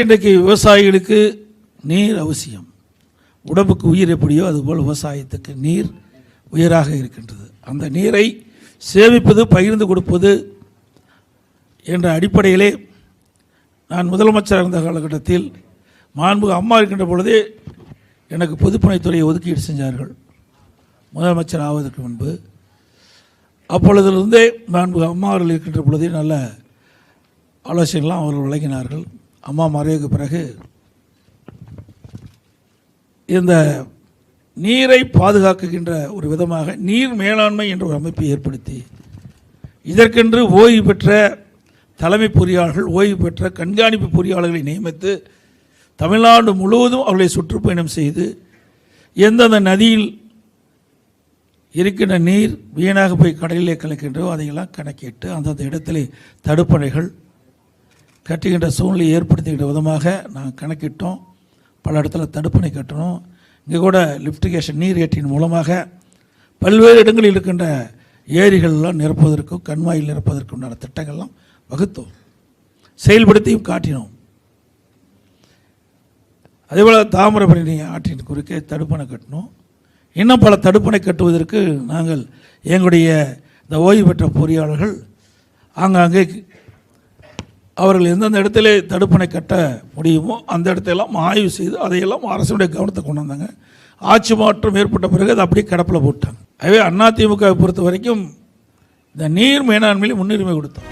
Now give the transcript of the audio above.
இன்றைக்கு விவசாயிகளுக்கு நீர் அவசியம். உடம்புக்கு உயிர் எப்படியோ அதுபோல் விவசாயத்துக்கு நீர் உயிராக இருக்கின்றது. அந்த நீரை சேமிப்பது பகிர்ந்து கொடுப்பது என்ற அடிப்படையிலே நான் முதலமைச்சர் இருந்த காலகட்டத்தில் மாண்புக அம்மா இருக்கின்ற பொழுதே எனக்கு பொதுப்பணித்துறையை ஒதுக்கீடு செஞ்சார்கள். முதலமைச்சர் ஆவதற்கு முன்பு. அப்பொழுதிலிருந்தே மாண்புக அம்மா அவர்கள் இருக்கின்ற பொழுதே நல்ல ஆலோசனைலாம் அவர்கள் வழங்கினார்கள். அம்மா மறைவுக்கு பிறகு இந்த நீரை பாதுகாக்குகின்ற ஒரு விதமாக நீர் மேலாண்மை என்ற ஒரு அமைப்பை ஏற்படுத்தி இதற்கென்று ஓய்வு பெற்ற தலைமை பொறியாளர்கள் ஓய்வு பெற்ற கண்காணிப்பு பொறியாளர்களை நியமித்து தமிழ்நாடு முழுவதும் அவர்களை சுற்றுப்பயணம் செய்து எந்தெந்த நதியில் இருக்கின்ற நீர் வீணாக போய் கடலிலே கலக்கின்றோ அதையெல்லாம் கணக்கிட்டு அந்தந்த இடத்திலே தடுப்பணைகள் கட்டுகின்ற சூழ்நிலையை ஏற்படுத்துகின்ற விதமாக நாங்கள் கணக்கிட்டோம். பல இடத்துல தடுப்பணை கட்டணும். இங்கே கூட லிப்டிகேஷன் நீர் ஏற்றின் மூலமாக பல்வேறு இடங்களில் இருக்கின்ற ஏரிகள்லாம் நிரப்புவதற்கும் கண்மாயில் நிரப்புவதற்கு உண்டான திட்டங்கள்லாம் வகுத்தோம். செயல்படுத்தியும் காட்டினோம். அதேபோல் தாமிரபரணி ஆற்றின் குறுக்கே தடுப்பணை கட்டணும். இன்னும் பல தடுப்பணை கட்டுவதற்கு நாங்கள் எங்களுடைய இந்த ஓய்வு பெற்ற பொறியாளர்கள் ஆங்காங்கே அவர்கள் எந்தெந்த இடத்துல தடுப்பணை கட்ட முடியுமோ அந்த இடத்தையெல்லாம் ஆய்வு செய்து அதையெல்லாம் அரசுடைய கவனத்தை கொண்டு வந்தாங்க. ஆட்சி மாற்றம் ஏற்பட்ட பிறகு அதை அப்படியே கிடப்பில் போட்டாங்க. ஆகவே அதிமுகவை பொறுத்த வரைக்கும் இந்த நீர் மேலாண்மையில் முன்னுரிமை கொடுத்தோம்.